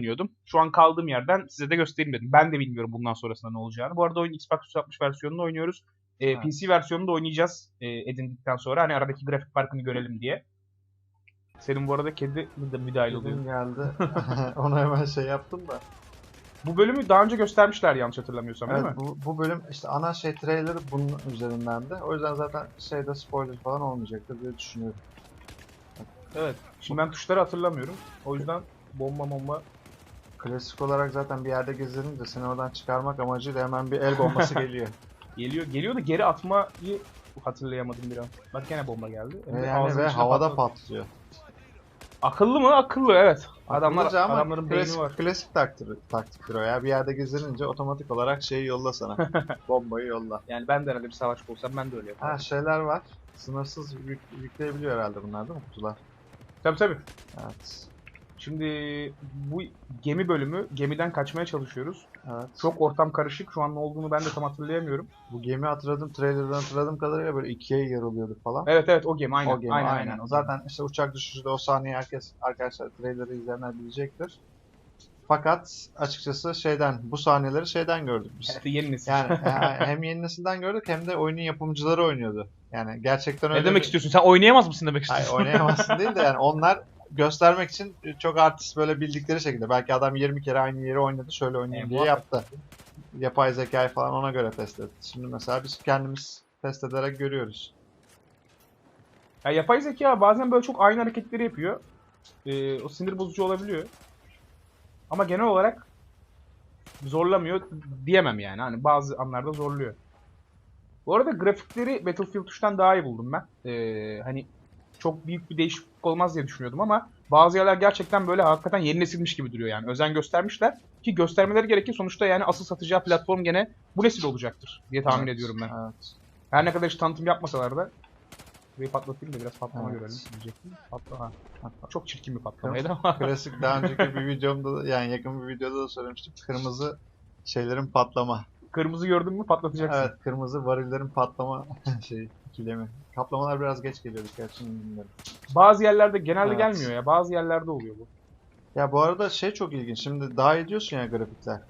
oynuyordum. Şu an kaldığım yerden size de göstereyim dedim. Ben de bilmiyorum bundan sonrasında ne olacağını. Bu arada oyun Xbox 360 versiyonunu oynuyoruz. Ee, Evet. PC versiyonunu da oynayacağız e, edindikten sonra. Hani aradaki grafik farkını görelim diye. Senin bu arada kedi de müdahil oluyor. Kedim geldi. Onu hemen şey yaptım da. Bu bölümü daha önce göstermişler yanlış hatırlamıyorsam değil mi? Evet, bu, bu bölüm işte ana şey trailer bunun üzerindendi. O yüzden zaten şeyde spoiler falan olmayacaktır diye düşünüyorum. Evet. Şimdi ben tuşları hatırlamıyorum. O yüzden bomba bomba. Klasik olarak zaten bir yerde gezilince seni oradan çıkarmak amacıyla hemen bir el bombası geliyor. Geliyor. Geliyor da geri atmayı hatırlayamadım bir an. Bak gene bomba geldi. Hem ve de yani ağzının ve içine havada patladı. patlıyor. Akıllı mı? Akıllı evet. Adamlar Akıllıca ama adamların beyni klasik, var. Klasik taktik, taktiktir o ya. Bir yerde gezilince otomatik olarak şeyi yolla sana. Bombayı yolla. Yani ben de herhalde bir savaşçı olsam ben de öyle yaparım. Ha şeyler var. Sınırsız yük, yükleyebiliyor herhalde bunlar değil mi kutular? Tabii tabii. Evet. Şimdi bu gemi bölümü gemiden kaçmaya çalışıyoruz. Evet. Çok ortam karışık. Şu an ne olduğunu ben de tam hatırlayamıyorum. Bu gemi hatırladım, trailer'dan hatırladığım kadarıyla böyle ikiye yarılıyordu falan. Evet evet o gemi aynen. o gemi aynen, aynen. aynen. Zaten işte uçak düşüşü o sahneyi herkes arkadaşlar trailer'ı izleyenler bilecektir. Fakat açıkçası şeyden bu sahneleri şeyden gördük biz. Evet, yeni nesil. Yani he- hem yeni nesilden gördük hem de oyunun yapımcıları oynuyordu. Yani gerçekten öyle ne demek bir- istiyorsun? Sen oynayamaz mısın demek Hayır istiyorsun? oynayamazsın değil de yani onlar göstermek için çok artist böyle bildikleri şekilde. Belki adam 20 kere aynı yeri oynadı şöyle oynayayım E, diye yaptı. Yapay zekayı falan ona göre test etti. Şimdi mesela biz kendimiz test ederek görüyoruz. Ya yapay zeka bazen böyle çok aynı hareketleri yapıyor. Ee, o sinir bozucu olabiliyor. Ama genel olarak zorlamıyor diyemem yani. Hani bazı anlarda zorluyor. Bu arada grafikleri Battlefield 3'ten daha iyi buldum ben. Ee, hani çok büyük bir değişiklik olmaz diye düşünüyordum ama bazı yerler gerçekten böyle hakikaten yeni nesilmiş gibi duruyor yani. Özen göstermişler ki göstermeleri gerekir. Sonuçta yani asıl satacağı platform gene bu nesil olacaktır diye tahmin Evet, ediyorum ben. Evet. Her ne kadar hiç tanıtım yapmasalar da Burayı patlatayım da biraz patlama Evet. görelim diyecektim. Patla ha. Çok çirkin bir patlamaydı ama. Klasik daha önceki bir videomda da, yani yakın bir videoda da söylemiştim. Kırmızı şeylerin patlama. Kırmızı gördün mü patlatacaksın. Evet kırmızı varillerin patlama şey ikilemi. Kaplamalar biraz geç geliyor gerçi bilmiyorum. Bazı yerlerde genelde Evet. gelmiyor ya. Bazı yerlerde oluyor bu. Ya bu arada şey çok ilginç. Şimdi daha ediyorsun ya grafikler.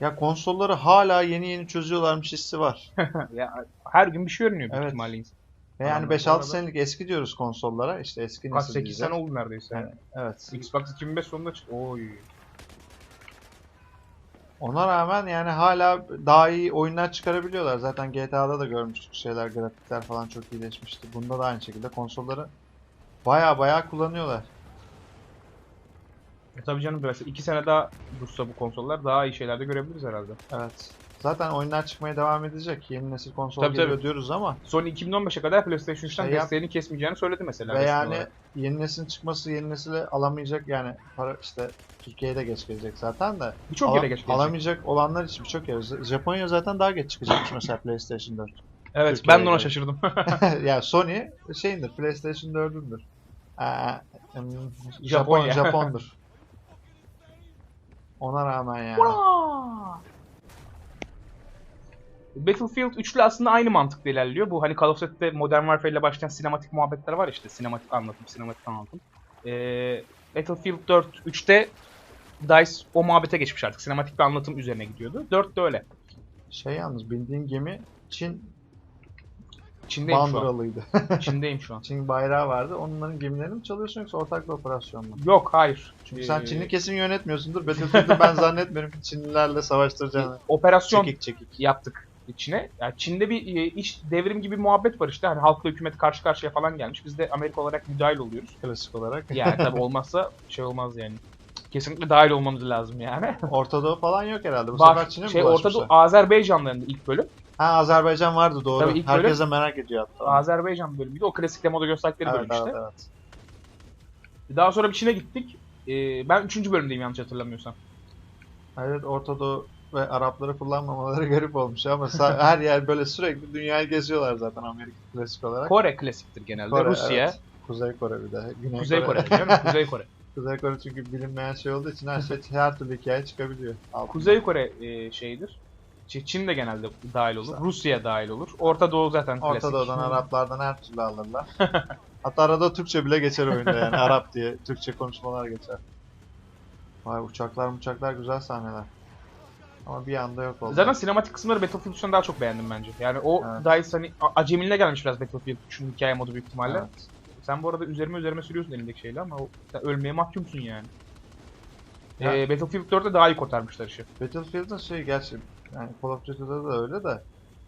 Ya konsolları hala yeni yeni çözüyorlarmış hissi var. ya her gün bir şey öğreniyor büyük Evet. ihtimalle insan. Ve yani Anladım. Bu 5-6 arada- senelik eski diyoruz konsollara. İşte eski Kaç nesil 8 diyeceğiz. sene oldu neredeyse. Evet. Evet. Xbox 2005 sonunda çıktı. Oy. Ona rağmen yani hala daha iyi oyunlar çıkarabiliyorlar. Zaten GTA'da da görmüştük şeyler, grafikler falan çok iyileşmişti. Bunda da aynı şekilde konsolları baya baya kullanıyorlar. E tabii canım mesela 2 sene daha dursa bu konsollar daha iyi şeyler de görebiliriz herhalde. Evet. Zaten oyunlar çıkmaya devam edecek. Yeni nesil konsol Tabii, geliyor tabii. diyoruz ama Sony 2015'e kadar PlayStation 3'ten Şey desteğini kesmeyeceğini söyledi mesela. ve yani olarak. yeni neslin çıkması yeni nesile alamayacak yani para işte Türkiye'de geç gelecek zaten de birçok yere geç gelecek. alamayacak olanlar için birçok yer. Z- Japonya zaten daha geç çıkacakmış mesela PlayStation 4. Evet Türkiye'ye ben de ona şaşırdım. ya Sony şeyindir PlayStation 4'ündür. Ee, Japon Japonya. Japondur. Ona rağmen yani. Battlefield 3'lü aslında aynı mantıkla ilerliyor. Bu hani Call of Duty'de Modern Warfare ile başlayan sinematik muhabbetler var işte. Sinematik anlatım, sinematik anlatım. Ee, Battlefield 4, 3'te DICE o muhabbete geçmiş artık. Sinematik bir anlatım üzerine gidiyordu. 4 de öyle. Şey yalnız bildiğin gemi Çin Çin'deyim şu an. bandıralıydı. Çin'deyim şu an. Çin bayrağı vardı. Onların gemilerini mi çalıyorsun yoksa ortak bir operasyon mu? Yok hayır. Çünkü sen Ee, Çinli kesim yönetmiyorsundur. Battlefield'ı ben zannetmiyorum ki Çinlilerle savaştıracağını. Operasyon Çekik çekik. yaptık Çin'e. Yani Çin'de bir e, iç devrim gibi muhabbet var işte. Hani halkla hükümet karşı karşıya falan gelmiş. Biz de Amerika olarak müdahil oluyoruz. Klasik olarak. Yani tabii olmazsa şey olmaz yani. Kesinlikle dahil olmamız lazım yani. Orta Doğu falan yok herhalde. Bu Var. sefer Çin'e mi şey Orta bulaşmışlar? Doğu Azerbaycanlarında ilk bölüm. Ha Azerbaycan vardı doğru. Tabii ilk Herkes de merak ediyor hatta. Azerbaycan bölümü de o klasik demoda gösterdikleri Evet, bölüm işte. evet. Daha sonra bir Çin'e gittik. Ee, ben 3. bölümdeyim yanlış hatırlamıyorsam. Evet Orta Doğu ve Arapları kullanmamaları garip olmuş ama her yer böyle sürekli dünyayı geziyorlar zaten Amerika klasik olarak. Kore klasiktir genelde. Kore, Rusya, evet. Kuzey Kore bir de. Güney Kuzey Kore. değil mi? Kuzey Kore. Kuzey Kore çünkü bilinmeyen şey olduğu için her şey her türlü hikaye çıkabiliyor. altından. Kuzey Kore e, şeyidir. Çin de genelde dahil olur. Rusya dahil olur. Orta Doğu zaten klasik. Orta Doğu'dan Araplardan her türlü alırlar. Hatta arada Türkçe bile geçer oyunda yani Arap diye Türkçe konuşmalar geçer. Vay uçaklar uçaklar güzel sahneler. Ama bir anda yok oldu. Zaten sinematik kısımları Battlefield 3'ten daha çok beğendim bence. Yani o Evet. daha hani a- acemiliğine gelmiş biraz Battlefield 3'ün hikaye modu büyük ihtimalle. Evet. Sen bu arada üzerime üzerime sürüyorsun elindeki şeyle ama o, sen ölmeye mahkumsun yani. Ya- Ee, Battlefield 4'te daha iyi kotarmışlar işi. Battlefield'ın şey gerçi yani Call of Duty'de de öyle de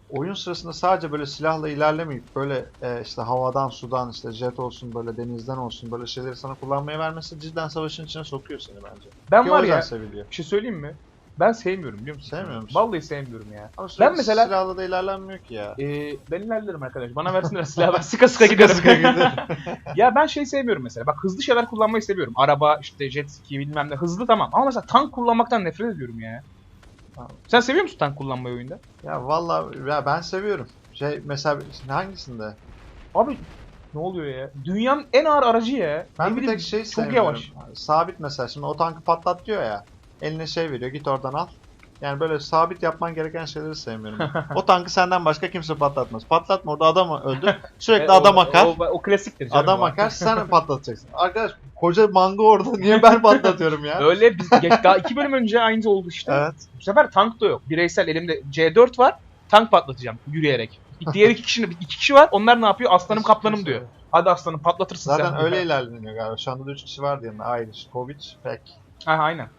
oyun sırasında sadece böyle silahla ilerlemeyip böyle e, işte havadan, sudan, işte jet olsun, böyle denizden olsun böyle şeyleri sana kullanmaya vermesi cidden savaşın içine sokuyor seni bence. Ben Ki var ya seviliyor. bir şey söyleyeyim mi? Ben sevmiyorum biliyor musun? Sevmiyor musun? Vallahi sevmiyorum ya. Ama sürekli mesela- silahla da ilerlenmiyor ki ya. Ee, ben ilerlerim arkadaş. Bana versinler silahı ben sıka sıka giderim. ya ben şey sevmiyorum mesela. Bak hızlı şeyler kullanmayı seviyorum. Araba, işte jet ski bilmem ne. Hızlı tamam. Ama mesela tank kullanmaktan nefret ediyorum ya. Tamam. Sen seviyor musun tank kullanmayı oyunda? Ya vallahi ya ben seviyorum. Şey mesela hangisinde? Abi ne oluyor ya? Dünyanın en ağır aracı ya. Ben Ne bir bileyim, tek şey çok sevmiyorum. yavaş. Sabit mesela şimdi o tankı patlat diyor ya. Eline şey veriyor git oradan al. Yani böyle sabit yapman gereken şeyleri sevmiyorum. ben. o tankı senden başka kimse patlatmaz. Patlatma orada adamı öldür. Sürekli E, adam o, akar. O, o klasiktir canım. Adam o. akar sen patlatacaksın. Arkadaş koca mango orada niye ben patlatıyorum ya? Öyle biz geç, daha iki bölüm önce aynı oldu işte. evet. Bu sefer tank da yok. Bireysel elimde C4 var. Tank patlatacağım yürüyerek. Diğer iki kişinin iki kişi var. Onlar ne yapıyor? Aslanım kaplanım diyor. Hadi aslanım patlatırsın sen. Zaten öyle ilerleniyor galiba. Şu anda da 3 kişi vardı yanında. Irish, Kovic, Peck. Ha aynen.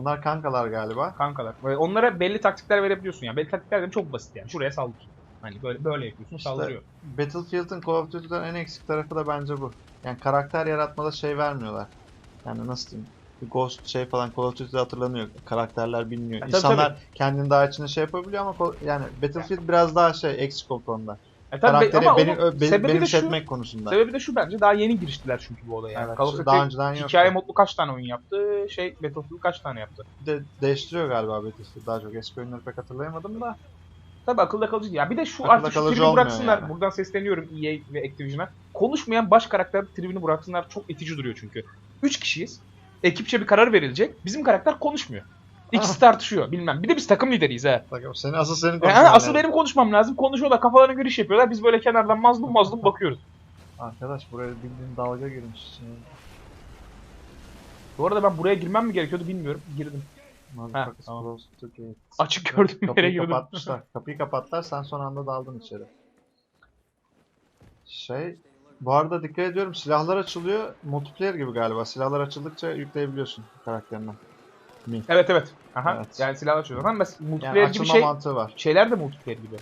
Onlar kankalar galiba. Kankalar. Onlara belli taktikler verebiliyorsun yani. Belli taktikler dedim çok basit yani. Şuraya saldır. Hani böyle böyle yapıyorsun İşte saldırıyor. Battlefield'ın Call of Duty'den en eksik tarafı da bence bu. Yani karakter yaratmada şey vermiyorlar. Yani nasıl diyeyim? Bir Ghost şey falan Call of Duty'de hatırlanıyor. Karakterler biliniyor. E, tabii, İnsanlar kendini daha içinde şey yapabiliyor ama Call- yani Battlefield biraz daha şey eksik o konuda. E tabii Karakteri ama beni, onun ö- beni, sebebi de şu, benimsetmek konusunda. sebebi de şu bence daha yeni giriştiler çünkü bu olaya. Yani. Evet, Call of Duty daha önceden yoktu. hikaye modlu kaç tane oyun yaptı? Şey Battlefield kaç tane yaptı? De değiştiriyor galiba Battlefield daha çok. Eski oyunları pek hatırlayamadım da. Tabii akılda kalıcı. Ya bir de şu Akılda artık şu kalıcı tribi olmuyor bıraksınlar. yani. Buradan sesleniyorum EA ve Activision'a. Konuşmayan baş karakter tribini bıraksınlar. Çok itici duruyor çünkü. Üç kişiyiz. Ekipçe bir karar verilecek. Bizim karakter konuşmuyor. İkisi tartışıyor bilmem. Bir de biz takım lideriyiz ha. Bak seni asıl senin Yani konuşman asıl lazım. benim konuşmam lazım. Konuşuyorlar kafalarına göre iş yapıyorlar. Biz böyle kenardan mazlum mazlum bakıyoruz. Arkadaş buraya bildiğin dalga girmiş. Bu arada ben buraya girmem mi gerekiyordu bilmiyorum. Girdim. Tamam. Açık gördüm yere Kapıyı girdim. kapatmışlar. Kapıyı kapattılar sen son anda daldın içeri. Şey bu arada dikkat ediyorum silahlar açılıyor. Multiplayer gibi galiba. Silahlar açıldıkça yükleyebiliyorsun karakterinden. Mi? Evet evet. Aha. Evet. Yani silah açıyor. Ama mes- Yani multiplayer gibi şey mantığı var. şeyler de multiplayer gibi.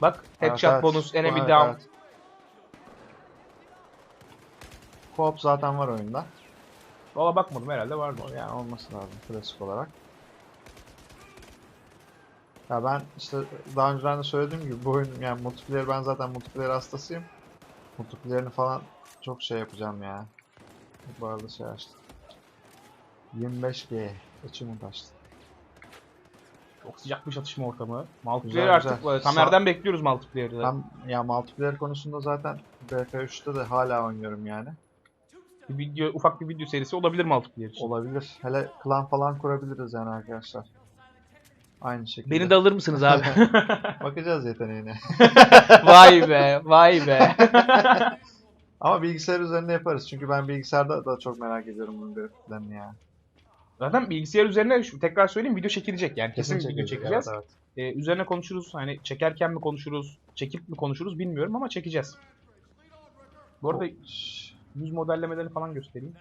Bak headshot Evet, evet. bonus, enemy Evet, down. evet. Co-op zaten var oyunda. Valla bakmadım herhalde vardı. Yani olması lazım klasik olarak. Ya ben işte daha önceden de söylediğim gibi bu oyun yani multiplayer ben zaten multiplayer hastasıyım. Multiplayer'ini falan çok şey yapacağım ya. Bu arada şey açtım. 25G achievement açtım. Çok sıcak bir çatışma ortamı. Multiplayer Güzel, artık güzel. Tamer'den bekliyoruz multiplayer'ı. Ben ya multiplayer konusunda zaten BK3'te de hala oynuyorum yani. Bir video, ufak bir video serisi olabilir multiplayer için. Olabilir. Hele klan falan kurabiliriz yani arkadaşlar. Aynı şekilde. Beni de alır mısınız abi? Bakacağız yeteneğine. vay be, vay be. Ama bilgisayar üzerinde yaparız. Çünkü ben bilgisayarda da çok merak ediyorum bunun grafiklerini ya. Zaten bilgisayar üzerine şu- tekrar söyleyeyim video çekilecek yani kesin, video çekilecek, çekeceğiz. evet, evet. Ee, üzerine konuşuruz. Hani çekerken mi konuşuruz, çekip mi konuşuruz bilmiyorum ama çekeceğiz. Bu arada yüz modellemelerini falan göstereyim.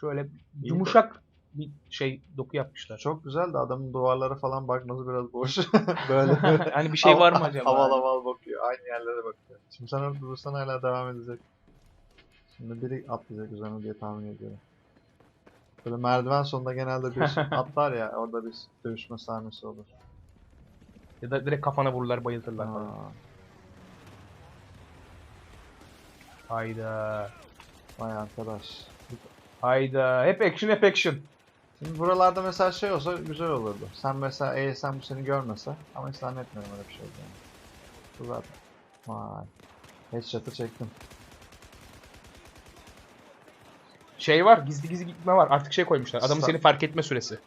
Şöyle yumuşak bir şey doku yapmışlar. Çok güzel de adamın duvarlara falan bakması biraz boş. Böyle hani bir şey var mı acaba? Haval haval bakıyor. Aynı yerlere bakıyor. Şimdi sen orada durursan hala devam edecek. Şimdi biri atlayacak üzerine diye tahmin ediyorum. Böyle merdiven sonunda genelde bir atlar ya orada bir dövüşme sahnesi olur. Ya da direkt kafana vururlar, bayıltırlar falan. Aa, Hayda. vay arkadaş. Hayda. Hep action, hep action. Şimdi buralarda mesela şey olsa güzel olurdu. Sen mesela ASM bu seni görmese ama hiç zannetmiyorum öyle bir şey olacağını. Bu zaten. Vay. Headshot'ı çektim. Şey var, gizli gizli gitme var. Artık şey koymuşlar. Adamın Sta- seni fark etme süresi.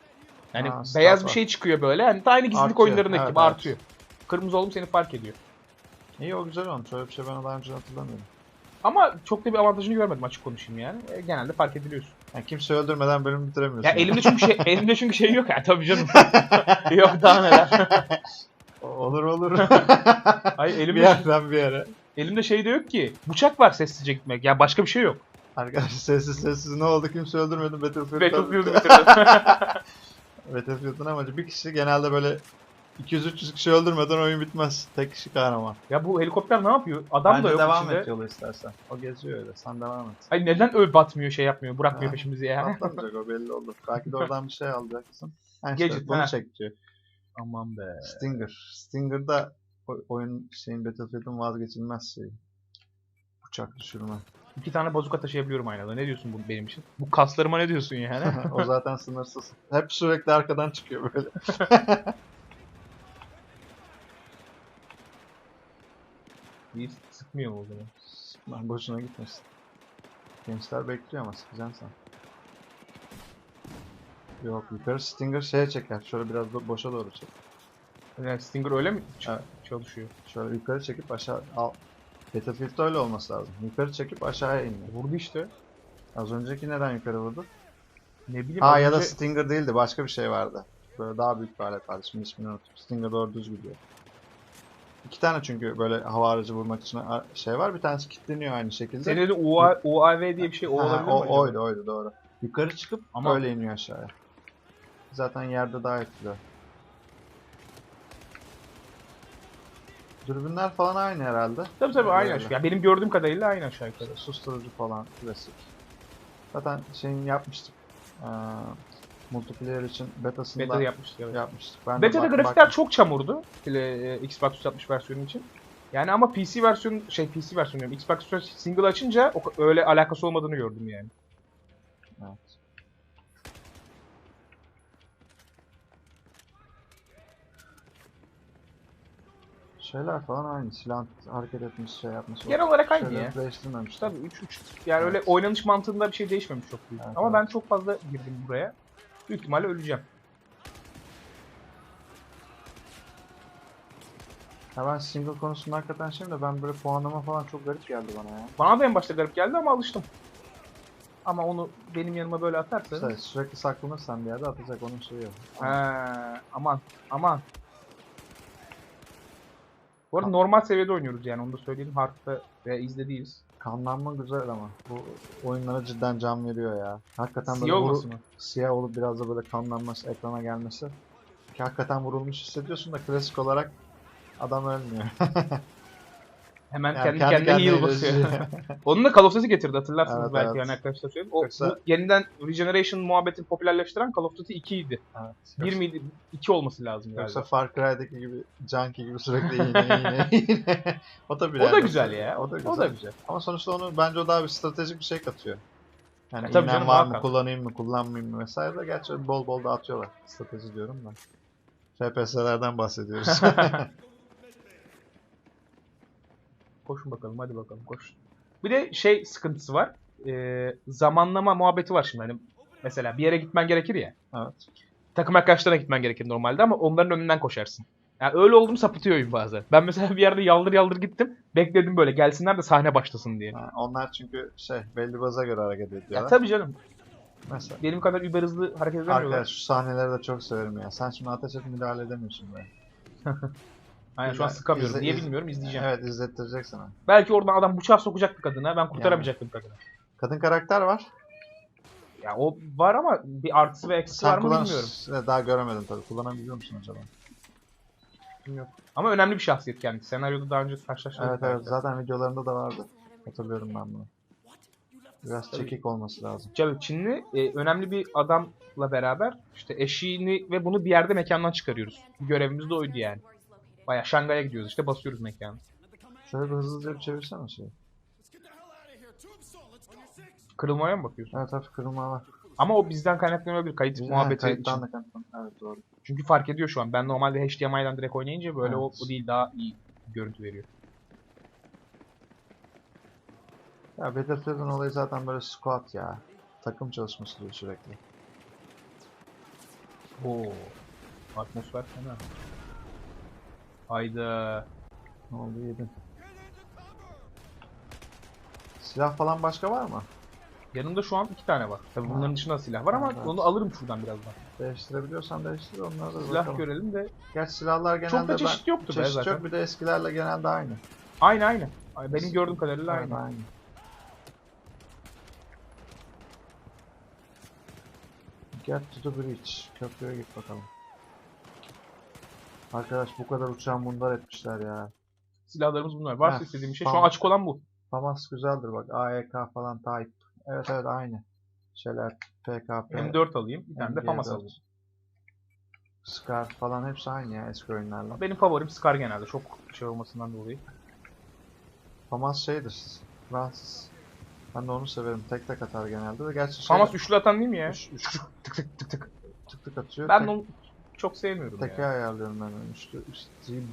Yani Ha, beyaz bir şey çıkıyor böyle. Hani aynı gizlilik Artıyor, oyunlarındaki evet, gibi evet. artıyor. Kırmızı oğlum seni fark ediyor. İyi o güzel olmuş. Öyle bir şey ben daha önce hatırlamıyorum. Ama çok da bir avantajını görmedim açık konuşayım yani. E, genelde fark ediliyorsun. Yani kimse öldürmeden bölüm bitiremiyorsun. Ya elimde çünkü şey elimde çünkü şey yok ya tabii canım. yok daha neler. Olur olur. Hayır bir elimde yerden bir yere. elimde şey de yok ki. Bıçak var sessizce gitmek. Ya başka bir şey yok. Arkadaşlar sessiz sessiz ne oldu kimse öldürmedi Battlefield'da. Battlefield'ı bitirdim. Battlefield'ın amacı bir kişi genelde böyle 200-300 kişi öldürmeden oyun bitmez. Tek kişi kahraman. ya bu helikopter ne yapıyor? Adam Bence da yok devam içinde. et yolu istersen. O geziyor öyle. Sen devam et. Ay neden öyle batmıyor şey yapmıyor bırakmıyor Ha. peşimizi ya. Atlamayacak o belli olur. Belki de oradan bir şey alacaksın. Ha işte Gadget, bunu ha. çek diyor. Aman be. Stinger. Stinger da o- oyun şeyin Battlefield'ın vazgeçilmez şeyi. Uçak düşürme. İki tane bazuka taşıyabiliyorum aynı anda. Ne diyorsun bu benim için? Bu kaslarıma ne diyorsun yani? o zaten sınırsız. Hep sürekli arkadan çıkıyor böyle. İyi sıkmıyor mu o zaman? Lan boşuna gitmesin. Gençler bekliyor ama sıkacaksın sen. Yok yukarı Stinger şeye çeker. Şöyle biraz da boşa doğru çek. Yani Stinger öyle mi ç- Evet. çalışıyor? Şöyle yukarı çekip aşağı al. Battlefield'da öyle olması lazım. Yukarı çekip aşağıya iniyor. Vurdu işte. Az önceki neden yukarı vurdu? Ne bileyim. Ha az ya da önce- Stinger değildi. Başka bir şey vardı. Böyle daha büyük bir alet vardı. Şimdi ismini unuttum. Stinger doğru düz gidiyor. İki tane çünkü böyle hava aracı vurmak için şey var. Bir tanesi kilitleniyor aynı şekilde. Senin de UA, UAV diye bir şey o olabilir mi o, oydu oydu doğru. Yukarı çıkıp Ama- öyle iniyor aşağıya. Zaten yerde daha etkili. Dürbünler falan aynı herhalde. Tabii tabii aynı aşağı. Ya benim gördüğüm kadarıyla aynı aşağı yukarı. Susturucu falan klasik. Zaten şeyin yapmıştık. Ee, multiplayer için betasında Beta'da yapmıştık evet. yapmıştık. Ben Beta'da bak- grafikler baktım. çok çamurdu. E, Xbox 360 versiyonu için. Yani ama PC versiyonu şey PC versiyonu diyorum. Xbox 360 single açınca o, öyle alakası olmadığını gördüm yani. Evet. Şeyler falan aynı. Silah hareket etmiş, şey yapmış. Genel olarak aynı ya. değiştirmemişler. Tabii 3 3 yani öyle Evet. oynanış mantığında bir şey değişmemiş çok büyük. Evet, ama evet. ben çok fazla girdim buraya. Büyük ihtimalle öleceğim. Ya ben single konusunda hakikaten şeyim de ben böyle puanlama falan çok garip geldi bana ya. Bana da en başta garip geldi ama alıştım. Ama onu benim yanıma böyle atarsanız. İşte sürekli saklanırsan bir yerde atacak onun şeyi yok. Aman aman. Bu arada normal seviyede oynuyoruz yani onu da söyleyelim. Hard'da ve izde değiliz. Kanlanma güzel ama bu oyunlara cidden can veriyor ya. Hakikaten böyle Siyah vuru- olması mı? siyah olup biraz da böyle kanlanması, ekrana gelmesi. Ki hakikaten vurulmuş hissediyorsun da klasik olarak adam ölmüyor. Hemen Yani kendi, kendi kendine heal kendine basıyor. iyileşiyor. Onun da Call of Duty getirdi hatırlarsınız Evet, belki evet. yani arkadaşlar söyleyeyim. O, Yoksa- bu yeniden Regeneration muhabbetini popülerleştiren Call of Duty 2 idi. evet. 1 miydi? 2 olması lazım galiba. Yoksa Far Cry'deki gibi Junkie gibi sürekli iğne iğne iğne. o da bir o da güzel ya. O da güzel. O da güzel. Ama sonuçta onu bence o daha bir stratejik bir şey katıyor. Yani E tabii canım, var mı, kullanayım mı, kullanmayayım mı vesaire de gerçi bol bol da atıyorlar. Strateji diyorum da. FPS'lerden bahsediyoruz. Koşun bakalım hadi bakalım koş. Bir de şey sıkıntısı var. Ee, zamanlama muhabbeti var şimdi. Hani mesela bir yere gitmen gerekir ya. evet. Takım arkadaşlarına gitmen gerekir normalde ama onların önünden koşarsın. Yani öyle oldu mu sapıtıyor oyun bazen. Ben mesela bir yerde yaldır yaldır gittim. Bekledim böyle gelsinler de sahne başlasın diye. Ha, onlar çünkü şey belli baza göre hareket ediyorlar. Ya tabii canım. Mesela. Benim kadar über hızlı hareket edemiyorlar. Arkadaş şu sahneleri de çok severim ya. Sen şimdi ateş edip müdahale edemiyorsun be. Aynen şu an sıkamıyorum. İzle- Niye iz- bilmiyorum izleyeceğim. Evet izlettirecek sana. Belki oradan adam bıçağı sokacaktı kadına. Ben kurtaramayacaktım kadını. Kadın karakter var. Ya o var ama bir artısı ve eksisi var mı bilmiyorum. daha göremedim tabii. Kullanabiliyor musun acaba? Bilmiyorum. Ama önemli bir şahsiyet kendisi. Senaryoda daha önce karşılaşmadık. Evet evet zaten videolarında da vardı. Hatırlıyorum ben bunu. Biraz Tabii. çekik olması lazım. Tabii Çinli e, önemli bir adamla beraber işte eşiğini ve bunu bir yerde mekandan çıkarıyoruz. Görevimiz de oydu yani. Baya Şangay'a gidiyoruz işte basıyoruz mekanı. Şöyle bir hızlıca bir çevirsene şeyi. Kırılmaya mı bakıyorsun? Evet hafif kırılma var. Ama o bizden kaynaklanabilir kayıt Ha, muhabbeti kayıttan için. da. Evet doğru. Çünkü fark ediyor şu an. Ben normalde HDMI'den direkt oynayınca böyle o, Evet. o değil daha iyi görüntü veriyor. Ya Battlefield'ın olayı zaten böyle squad ya. Takım çalışması diyor sürekli. Oo. Atmosfer fena. Hayda. Ne oldu yedin. Silah falan başka var mı? Yanımda şu an iki tane var. Tabii bunların dışında da silah var ama Evet. onu alırım şuradan birazdan. Değiştirebiliyorsan değiştir onları da Silah bakalım. görelim de. Gerçi silahlar genelde Çok da çeşit ben... yoktu be çeşit zaten. yok bir de eskilerle genelde aynı. Aynı aynı. Ay, Benim gördüğüm kadarıyla aynı. aynı. Get to the bridge. Köprüye git bakalım. Arkadaş bu kadar uçağın bunlar etmişler ya. Silahlarımız bunlar. Varsa Heh, istediğim şey. Şu an açık olan bu. Famas güzeldir bak. AEK falan Type. Evet evet aynı. Şeyler PKP, M4 alayım. Bir tane de MG4, FAMAS alayım. Scar falan hepsi aynı ya eski oyunlarla. Benim favorim Scar genelde. Çok şey olmasından dolayı. Famas şeydir. Fransız. Ben de onu severim. Tek tek atar genelde de. Gerçi şey FAMAS üçlü atan değil mi ya? Üç- üç- Tık tık tık tık. tık tık atıyor. Ben tek, de onu çok sevmiyorum teke ya. ayarlıyorum ben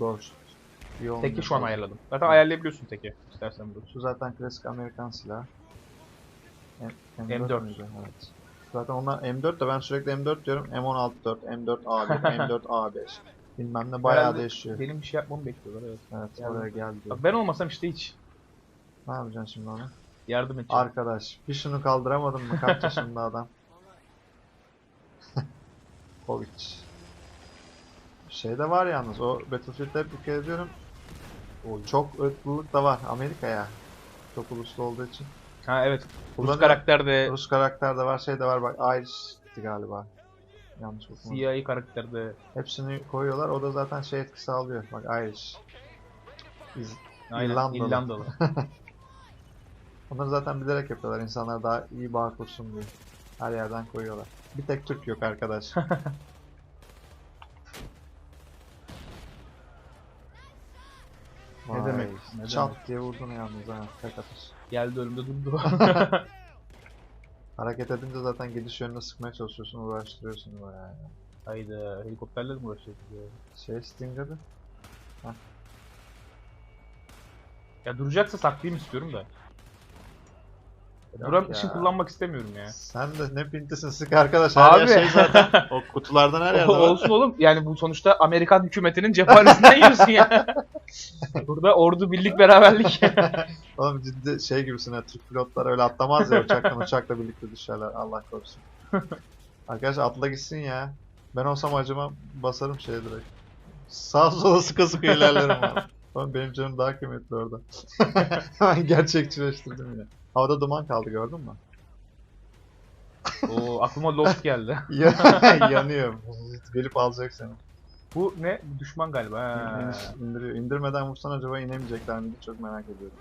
burst. İyi olmuyor. Teki şu an ayarladım. Zaten ayarlayabiliyorsun teki. İstersen bunu. Şu zaten klasik Amerikan silahı. M- M4. müydü? Evet. Zaten onlar M4 de ben sürekli M4 diyorum. M16 4, M4 A1, M4 A5. Bilmem ne bayağı Herhalde değişiyor. Benim bir şey yapmamı bekliyorlar evet. Evet Yani- oraya geldi. Ben olmasam işte hiç. Ne yapacaksın şimdi ona? Yardım edeceğim. Arkadaş bir şunu kaldıramadın mı? Kaç yaşında adam? Kovic. Şey de var yalnız o Battlefield'de hep dikkat ediyorum. Oy. Çok ırklılık da var Amerika'ya. Çok uluslu olduğu için. Ha evet. Burada Rus da- karakter de Rus karakter de var, şey de var bak Irish'ti galiba. Yanlış okumadım. CIA karakter de Hepsini koyuyorlar. O da zaten şey etkisi alıyor. Bak Irish. İz- aynen İrlandalı. İrlandalı. Onları zaten bilerek yapıyorlar. İnsanlar daha iyi bağ kursun diye. Her yerden koyuyorlar. Bir tek Türk yok arkadaş. Ne Vay, demek, ne Çat diye vurdun yalnız ha. Tek atış. Geldi önümde durdu. Hareket edince zaten gidiş yönüne sıkmaya çalışıyorsun, uğraştırıyorsun bayağı. ya. Hayda helikopterle mi uğraşıyoruz ya? Şey Stinger'ı. Ya duracaksa saklayayım istiyorum da. Yok Duran ya. için kullanmak istemiyorum ya. Sen de ne pintisin sık arkadaş. Her yer Abi. şey zaten. O kutulardan her yerde var. Olsun oğlum. Yani bu sonuçta Amerikan hükümetinin cephanesinden yiyorsun ya. Burada ordu birlik beraberlik. Oğlum ciddi şey gibisin ha. Türk pilotlar öyle atlamaz ya uçaktan uçakla birlikte düşerler. Allah korusun. Arkadaş atla gitsin ya. Ben olsam acımam basarım şeye direkt. Sağ sola sıkı sıkı ilerlerim abi. Oğlum benim canım daha kıymetli orada. Hemen gerçekçileştirdim ya. Havada duman kaldı gördün mü? Oo aklıma Lost geldi. Ya- Yanıyor. Gelip alacak seni. Bu ne? Düşman galiba. Ha. İniş- indiriyor. İndirmeden vursan acaba inemeyecekler mi? Çok merak ediyorum.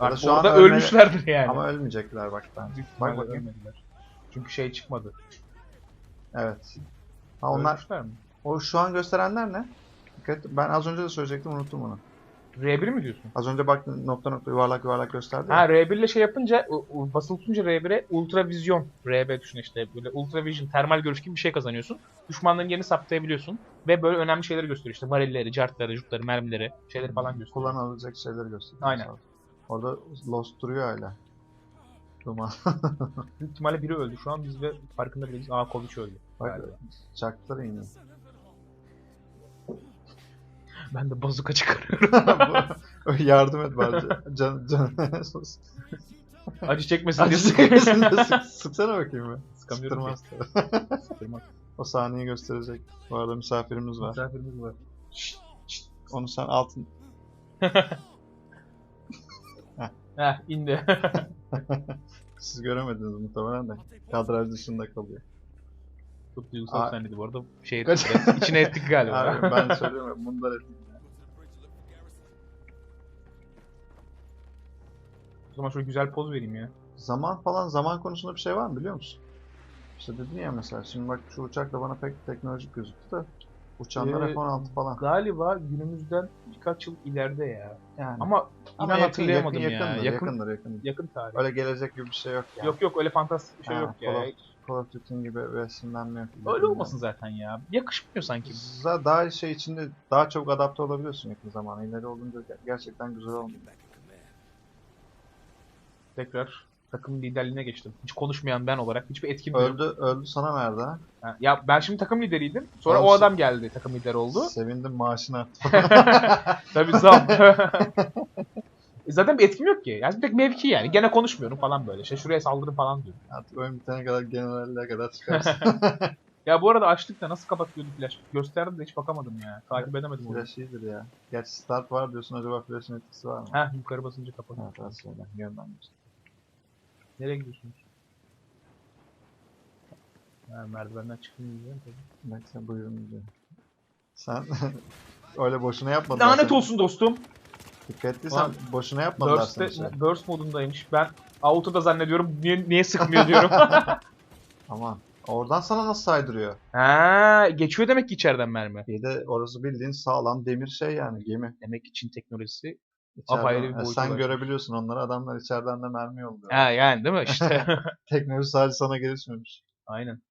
Ya da Artık şu an orada ölme- ölmüşlerdir yani. Ama ölmeyecekler bak ben. Büyük Bak bakayım. ölmediler. Çünkü şey çıkmadı. Evet. Ha onlar Ölmüşler mi? o şu an gösterenler ne? Dikkat ben az önce de söyleyecektim unuttum onu. R1 mi diyorsun? Az önce bak nokta nokta yuvarlak yuvarlak gösterdi. ya. Ha R1 ile şey yapınca basılı tutunca R1'e ultravizyon RB düşün işte böyle ultravision termal görüş gibi bir şey kazanıyorsun. Düşmanların yerini saptayabiliyorsun ve böyle önemli şeyleri gösteriyor işte varilleri, cartları, jutları, mermileri, şeyleri falan gösteriyor. Kullanılacak şeyleri gösteriyor. Aynen. Ol. Orada Lost duruyor öyle. Duman. Büyük ihtimalle biri öldü şu an biz de farkında değiliz. Aa Kovic öldü. Bak çaktılar iniyor. Ben de bazuka çıkarıyorum. Yardım et bence. Can, can. Acı çekmesin diye sıkıyorsun da sık, sıksana bakayım ya. Sıkamıyorum. Sıktırmaz. O sahneyi gösterecek. Bu arada misafirimiz var. Misafirimiz var. Onu sen altın Heh indi. siz göremediniz muhtemelen de. Kadraj dışında kalıyor. Çok duygusal Aa. sahneydi bu arada. Şey ettik biraz. İçine ettik galiba. Abi ben söylüyorum bunlar ettim. O zaman şöyle güzel poz vereyim ya. Zaman falan zaman konusunda bir şey var mı biliyor musun? İşte dedin ya mesela şimdi bak şu uçak da bana pek teknolojik gözüktü de uçanlar Ee, F-16 falan. Galiba günümüzden birkaç yıl ileride ya. Yani. Ama Ama inan yakın, hatırlayamadım yakın, ya. yakındır, yakın, yakındır, yakındır. yakın tarih. Öyle gelecek gibi bir şey yok yani. Yok yok öyle fantastik bir şey Ha, yok ya. Call of, Call of Duty gibi resimlenme yok. Öyle olmasın zaten ya. Yakışmıyor sanki. Z- Daha şey içinde daha çok adapte olabiliyorsun yakın zamana. İleri olunca ger- gerçekten güzel olmuyor. Tekrar takım liderliğine geçtim. Hiç konuşmayan ben olarak hiçbir etkim yok. Öldü, öldü sana nerede ha? Ya ben şimdi takım lideriydim. Sonra Oğlum o adam geldi takım lideri oldu. Sevindim maaşını arttı. Tabii zam. E zaten bir etkim yok ki. Yani bir tek mevki yani. Gene konuşmuyorum falan böyle. İşte şuraya saldırın falan diyorum. Artık oyun bitene kadar generallere kadar çıkarsın. Ya bu arada açtık da nasıl kapatıyordu flash? Gösterdim de hiç bakamadım ya. Takip edemedim onu. Flash iyidir ya. Gerçi start var diyorsun acaba flash'ın etkisi var mı? Heh yukarı basınca kapatıyor. Evet, az yönden göster. Nereye gidiyorsunuz? Ha, merdivenden çıkmayı diyeceğim tabii. Bak sen buyurun diyor. Sen öyle boşuna yapmadın. Lanet zaten. olsun dostum. Dikkat ettiysen Lan, boşuna yapmadılar seni. Burst'te, şey. burst modundaymış. Ben auto'da zannediyorum. Niye, niye sıkmıyor diyorum. Aman. Oradan sana nasıl saydırıyor? ha, geçiyor demek ki içeriden mermi. İyi de orası bildiğin sağlam demir şey yani gemi. Demek ki Çin teknolojisi. İçeriden- Apayrı bir Ya boyuta sen ulaşmış. görebiliyorsun onları. Adamlar içeriden de mermi yolluyor. Ha yani değil mi işte. Teknoloji sadece sana gelişmemiş. Aynen.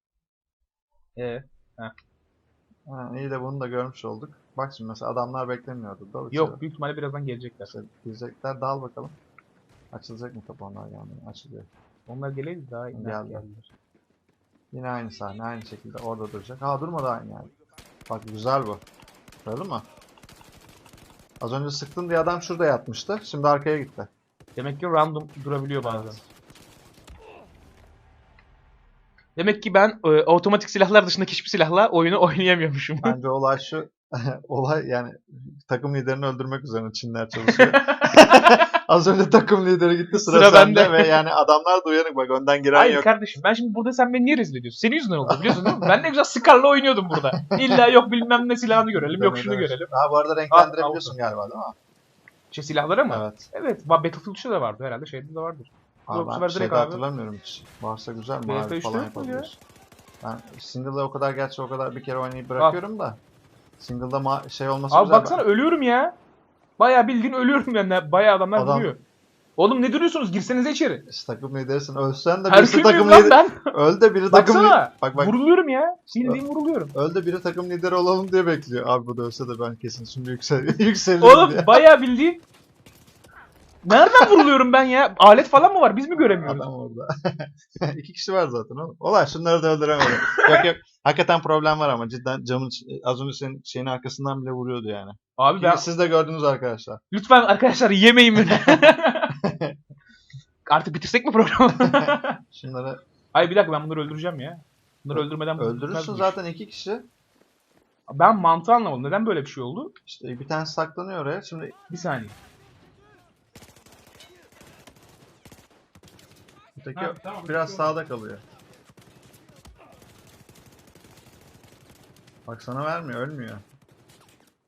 Ee, Ha, iyi de bunu da görmüş olduk. Bak şimdi mesela adamlar beklemiyordu. Dal içeri. yok büyük ihtimalle birazdan gelecekler. İşte girecekler dal bakalım. Açılacak mı kapı onlar yani? Açılıyor. Onlar geleydi daha iyi. Geldi. geldiler. Yine aynı sahne aynı şekilde orada duracak. Ha durmadı aynı yani. Bak güzel bu. Gördün mü? Az önce sıktın diye adam şurada yatmıştı. Şimdi arkaya gitti. Demek ki random durabiliyor bazen. Demek ki ben e, otomatik silahlar dışındaki hiçbir silahla oyunu oynayamıyormuşum. Bence olay şu. olay yani takım liderini öldürmek üzerine Çinler çalışıyor. Az önce takım lideri gitti sıra, Sıra sende bende. ve yani adamlar da uyanık bak önden giren Hayır yok. kardeşim ben şimdi burada sen beni niye rezil ediyorsun? Senin yüzünden oldu biliyorsun değil mi? Ben ne güzel Scar'la oynuyordum burada. İlla yok bilmem ne silahını görelim yok şunu görelim. Ha bu arada renklendirebiliyorsun galiba değil mi? Şey silahları mı? Evet. Evet. ba- Battlefield 3'te de vardı herhalde şeyde de vardır. Abi ben şeyde direkt abi. hatırlamıyorum hiç. Varsa güzel BF3'te mavi falan yapabiliyorsun. Ben single'da o kadar gerçi o kadar bir kere oynayıp bırakıyorum da. Single'da şey olması Abi güzel. baksana ölüyorum ya. Bayağı bildiğin ölüyorum ben. Bayağı adamlar Adam- vuruyor. Oğlum ne duruyorsunuz? Girsenize içeri. İşte takım liderisin. Ölsen de birisi takım lideri. ben? Öl de biri takım lideri. Bak bak. Vuruluyorum ya. Bildiğin vuruluyorum. Öl de biri takım lideri olalım diye bekliyor. Abi bu da ölse de ben kesin şimdi yüksel yükselirim Oğlum diye. bayağı bildiğin. Nereden vuruluyorum ben ya? Alet falan mı var? Biz mi göremiyoruz? Adam orada. İki kişi var zaten oğlum. Olay şunları da öldüremedim. yok yok. Hakikaten problem var ama cidden camın az önce senin şeyin arkasından bile vuruyordu yani. Abi ben Siz de gördünüz arkadaşlar. lütfen arkadaşlar yemeyin beni. Artık bitirsek mi programı? Şunları Hayır bir dakika ben bunları öldüreceğim ya. Bunları öldürmeden öldürürsün zaten iki kişi. Ben mantığı anlamadım. Neden böyle bir şey oldu? İşte bir tanesi saklanıyor oraya. Şimdi Bir saniye. öteki Ha, tamam, biraz bir şey sağda kalıyor. Bak sana vermiyor, ölmüyor.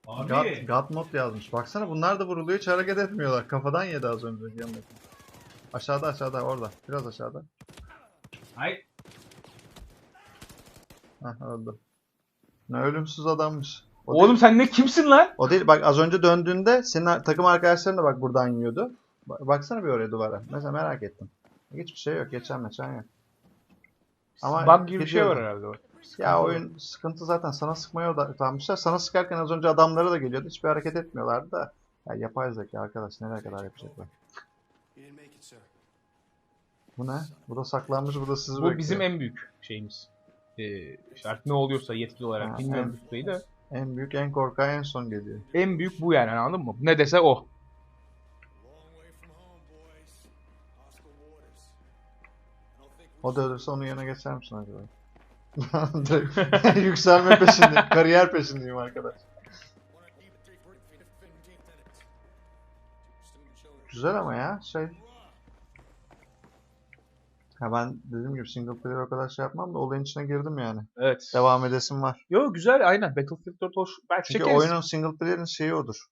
God, God mod yazmış. Baksana bunlar da vuruluyor hiç hareket etmiyorlar. Kafadan yedi az önce yanındaki. Aşağıda aşağıda orada. Biraz aşağıda. Hayır. Hah öldü. Ne ölümsüz adammış. O Oğlum değil, sen ne kimsin lan? o değil. Bak az önce döndüğünde senin takım arkadaşların da bak buradan yiyordu. Ba- Baksana bir oraya duvara. Mesela merak ettim. Hiçbir şey yok. Geçen meçen yok. Ama Bug gibi bir şey var herhalde. o. Ya oyun sıkıntı zaten sana sıkmaya odaklanmışlar. Sana sıkarken az önce adamları da geliyordu. Hiçbir hareket etmiyorlardı da. Ya yapay zeka arkadaş nereye kadar yapacaklar? Bu ne? Bu da saklanmış, bu da sizi Bu bekliyor. bizim en büyük şeyimiz. Ee, işte artık ne oluyorsa yetkili olarak Ha, bilmiyorum de. En büyük, en korkağı en son geliyor. En büyük bu yani anladın mı? Ne dese o. O da ölürse onun yerine geçer misin acaba? Yükselme peşindeyim, kariyer peşindeyim arkadaş. one at deep at 340 feet of 15 tenants. Student children. Güzel ama ya şey. Ha ben dediğim gibi single player o kadar şey yapmam da olayın içine girdim yani. Evet. Devam edesim var. Yo güzel aynen. Battlefield 4 hoş. Belki Çünkü çekeriz. oyunun single player'in şeyi odur.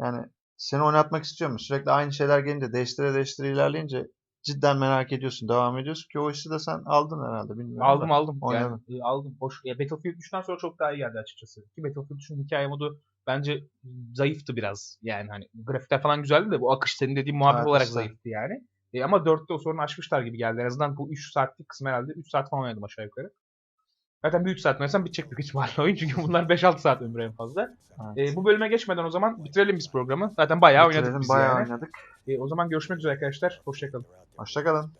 Yani seni oynatmak istiyor mu? Sürekli aynı şeyler gelince, değiştire değiştire ilerleyince cidden merak ediyorsun, devam ediyorsun ki o işi de sen aldın herhalde bilmiyorum. Aldım aldım. Yani, Oynadın. e, aldım. Hoş. Ya Battlefield 3'ten sonra çok daha iyi geldi açıkçası. Ki Battlefield 3'ün hikaye modu bence zayıftı biraz. Yani hani grafikler falan güzeldi de bu akış senin dediğin muhabbet Evet, olarak işte. zayıftı yani. E, ama 4'te o sorunu aşmışlar gibi geldi. En azından bu 3 saatlik kısmı herhalde 3 saat falan oynadım aşağı yukarı. Zaten bir 3 saat oynasam bitecek büyük ihtimalle oyun. Çünkü bunlar 5-6 saat ömrü en fazla. Evet. E, bu bölüme geçmeden o zaman bitirelim biz programı. Zaten bayağı oynadık Bitirelim, biz bayağı yani. oynadık. E, o zaman görüşmek üzere arkadaşlar. Hoşçakalın. Hoşçakalın.